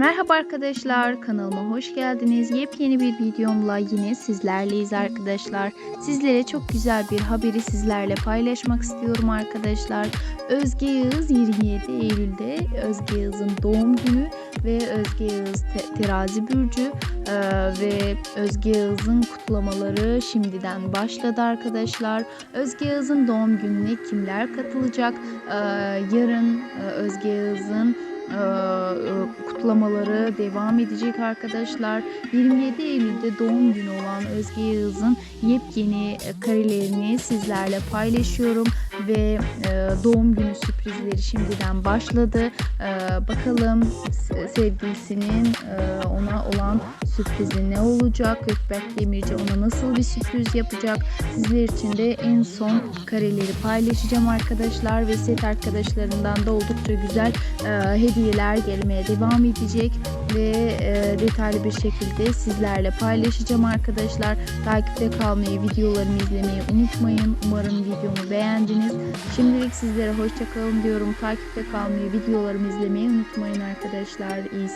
Merhaba arkadaşlar kanalıma hoş geldiniz. Yepyeni bir videomla yine sizlerleyiz arkadaşlar. Sizlere çok güzel bir haberi sizlerle paylaşmak istiyorum arkadaşlar. Özge Yağız 27 Eylül'de Özge Yağız'ın doğum günü ve Özge Yağız te- terazi burcu e, ve Özge Yağız'ın kutlamaları şimdiden başladı arkadaşlar. Özge Yağız'ın doğum gününe kimler katılacak? E, yarın Özge Yağız'ın kutlamaları devam edecek arkadaşlar. 27 Eylül'de doğum günü olan Özge Yağız'ın yepyeni e, karelerini sizlerle paylaşıyorum ve e, doğum günü sürprizleri şimdiden başladı. E, bakalım sevgilisinin e, ona olan sürprizi ne olacak? Gökberk Demirci ona nasıl bir sürpriz yapacak? Sizler için de en son kareleri paylaşacağım arkadaşlar ve set arkadaşlarından da oldukça güzel e, hediyeler gelmeye devam edecek ve e, detaylı bir şekilde sizlerle paylaşacağım arkadaşlar. Takipte kalmayı, videolarımı izlemeyi unutmayın. Umarım videomu beğendiniz. Şimdilik sizlere hoşçakalın diyorum. Takipte kalmayı, videolarımı izlemeyi unutmayın arkadaşlar. İyi